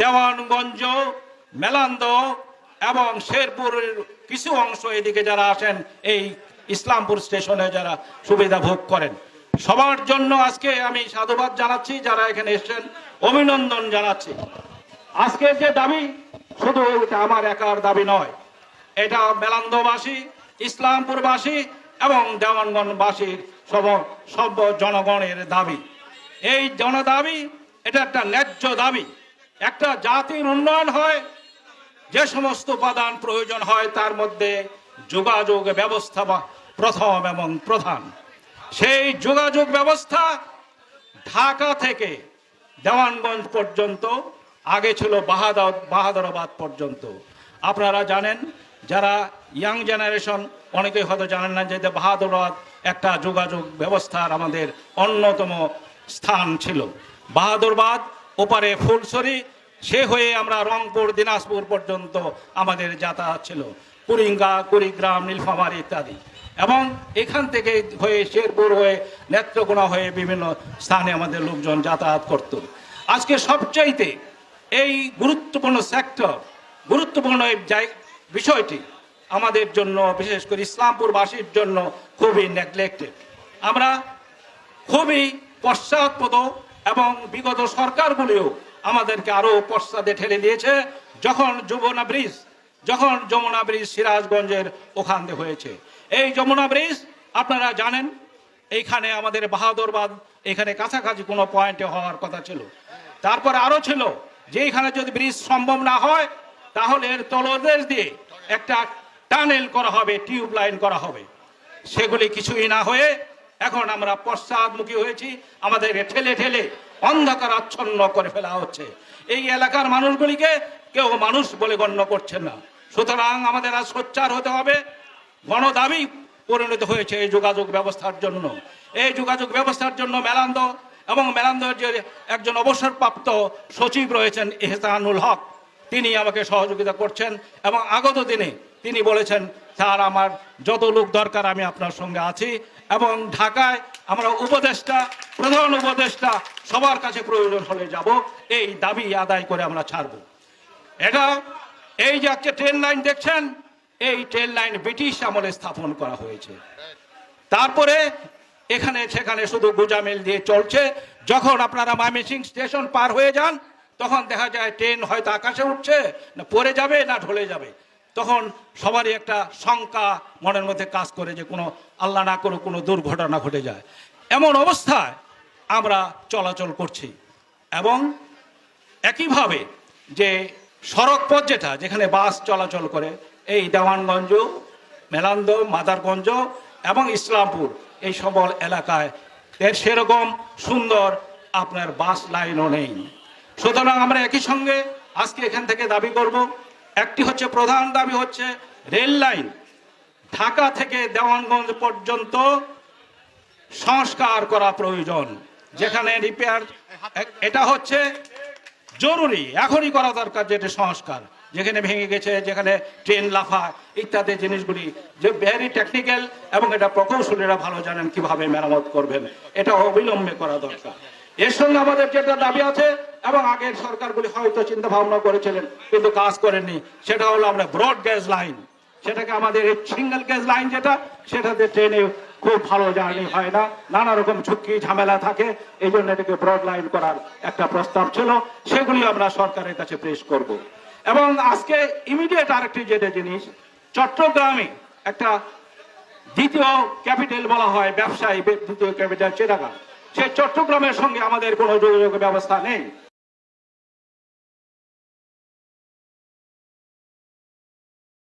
দেওয়ানগঞ্জ মেলান্দ এবং শেরপুরের কিছু অংশ এদিকে যারা আসেন, এই ইসলামপুর স্টেশনে যারা সুবিধা ভোগ করেন। সবার জন্য আজকে আমি সাধুবাদ জানাচ্ছি, যারা এখানে এসেছেন, অভিনন্দন জানাচ্ছি। আজকের যে দাবি, শুধু এটা আমার একার দাবি নয়, এটা মেলান্দবাসী, ইসলামপুরবাসী এবং দেওয়ানগঞ্জবাসীর সব সব জনগণের দাবি। এই জনদাবি, এটা একটা ন্যায্য দাবি। একটা জাতির উন্নয়ন হয়, যে সমস্ত উপাদান প্রয়োজন হয়, তার মধ্যে যোগাযোগ ব্যবস্থা বা প্রথম এবং প্রধান। সেই যোগাযোগ ব্যবস্থা ঢাকা থেকে দেওয়ানগঞ্জ পর্যন্ত, আগে ছিল বাহাদর, বাহাদরাবাদ পর্যন্ত। আপনারা জানেন, যারা ইয়াং জেনারেশন, অনেকেই হয়তো জানেন না যে বাহাদুরাবাদ একটা যোগাযোগ ব্যবস্থার আমাদের অন্যতম স্থান ছিল। বাহাদুরবাদ ওপারে ফুলসরি সে হয়ে আমরা রংপুর, দিনাজপুর পর্যন্ত আমাদের যাতায়াত ছিল। কুরিঙ্গা, কুড়িগ্রাম, নীলফামারী ইত্যাদি। এবং এখান থেকে হয়ে শেরপুর হয়ে নেত্রকোনা হয়ে বিভিন্ন স্থানে আমাদের লোকজন যাতায়াত করত। আজকে সবচাইতে এই গুরুত্বপূর্ণ সেক্টর গুরুত্বপূর্ণ এই বিষয়টি আমাদের জন্য, বিশেষ করে ইসলামপুরবাসীর জন্য খুবই নেগলেক্টেড আমরা খুবই পশ্চাৎপদ এবং বিগত সরকারগুলিও আমাদেরকে আরও পশ্চাদে ঠেলে দিয়েছে। যখন যমুনা ব্রিজ, যখন যমুনা ব্রিজ সিরাজগঞ্জের ওখান হয়েছে। এই যমুনা ব্রিজ, আপনারা জানেন, এইখানে আমাদের বাহাদুরবাদ এখানে কাছাকাছি কোনো পয়েন্টে হওয়ার কথা ছিল। তারপর আরও ছিল, যে এখানে যদি ব্রিজ সম্ভব না হয়, তাহলে এর তলদেশ দিয়ে একটা টানেল করা হবে, টিউব লাইন করা হবে। সেগুলি কিছুই না হয়ে এখন আমরা পশ্চাদমুখী হয়েছি। আমাদের ঠেলে ঠেলে অন্ধকার আচ্ছন্ন করে ফেলা হচ্ছে। এই এলাকার মানুষগুলিকে কেউ মানুষ বলে গণ্য করছেন না। সুতরাং আমাদের আজ সোচ্চার হতে হবে। গণদাবি পরিণত হয়েছে এই যোগাযোগ ব্যবস্থার জন্য। এই যোগাযোগ ব্যবস্থার জন্য মেলান্দ এবং মেলান্দর যে একজন অবসরপ্রাপ্ত সচিব রয়েছেন এহসানুল হক, তিনি আমাকে সহযোগিতা করছেন এবং আগত দিনে তিনি বলেছেন, স্যার, আমার যত লোক দরকার, আমি আপনার সঙ্গে আছি। এবং ঢাকায় আমরা উপদেষ্টা, প্রধান উপদেষ্টা, সবার কাছে প্রয়োজন হলে যাব। এই দাবি আদায় করে আমরা ছাড়ব। এটা, এই যে একটা ট্রেন লাইন দেখছেন, এই ট্রেন লাইন ব্রিটিশ আমলে স্থাপন করা হয়েছে। তারপরে এখানে, সেখানে শুধু গোজামিল দিয়ে চলছে। যখন আপনারা ময়মনসিং স্টেশন পার হয়ে যান, তখন দেখা যায় ট্রেন হয়তো আকাশে উঠছে, না পড়ে যাবে, না ঢলে যাবে। তখন সবারই একটা শঙ্কা মনের মধ্যে কাজ করে যে কোনো আল্লাহ না করে কোনো দুর্ঘটনা ঘটে যায়। এমন অবস্থায় আমরা চলাচল করছি এবং একইভাবে যে সড়ক পথ যেটা, যেখানে বাস চলাচল করে, এই দেওয়ানগঞ্জ, মেলান্দ, মাদারগঞ্জ এবং ইসলামপুর, এই সকল এলাকায় এর সেরকম সুন্দর আপনার বাস লাইনও নেই। সুতরাং আমরা একই সঙ্গে আজকে এখান থেকে দাবি করব একটি হচ্ছে প্রধান দাবি হচ্ছে রেল লাইন ঢাকা থেকে দেওয়ানগঞ্জ পর্যন্ত সংস্কার করা প্রয়োজন, যেখানে রিপেয়ার এটা হচ্ছে জরুরি, এখনই করা দরকার যেটা সংস্কার, যেখানে ভেঙে গেছে, যেখানে ট্রেন লাফা, ইত্যাদি জিনিসগুলি, যে ভেরি টেকনিক্যাল এবং এটা প্রকৌশলীরা ভালো জানেন কীভাবে মেরামত করবেন, এটা অবিলম্বে করা দরকার। এর সঙ্গে আমাদের যেটা দাবি আছে, এবং আগের সরকারগুলি হয়তো চিন্তা ভাবনা করেছিলেন, কিন্তু কাজ করেননি, সেটা হলো আমরা ব্রড গ্যাস লাইন সেটাকে আমাদের সিঙ্গেল গ্যাস লাইন যেটা, সেটাতে ট্রেনে খুব ভালো জার্নি হয় না, নানা রকম ঝুঁকি, ঝামেলা থাকে, এই জন্য এটাকে ব্রড লাইন করার একটা প্রস্তাব ছিল, সেগুলি আমরা সরকারের কাছে পেশ করব। এবং আজকে ইমিডিয়েট আরেকটি যেটা জিনিস, চট্টগ্রামে একটা দ্বিতীয় ক্যাপিটাল বলা হয়, ব্যবসায়ী, দ্বিতীয় ক্যাপিটাল চিটাগাং। সেই চট্টগ্রামের সঙ্গে আমাদের কোনো যোগাযোগ ব্যবস্থা নেই।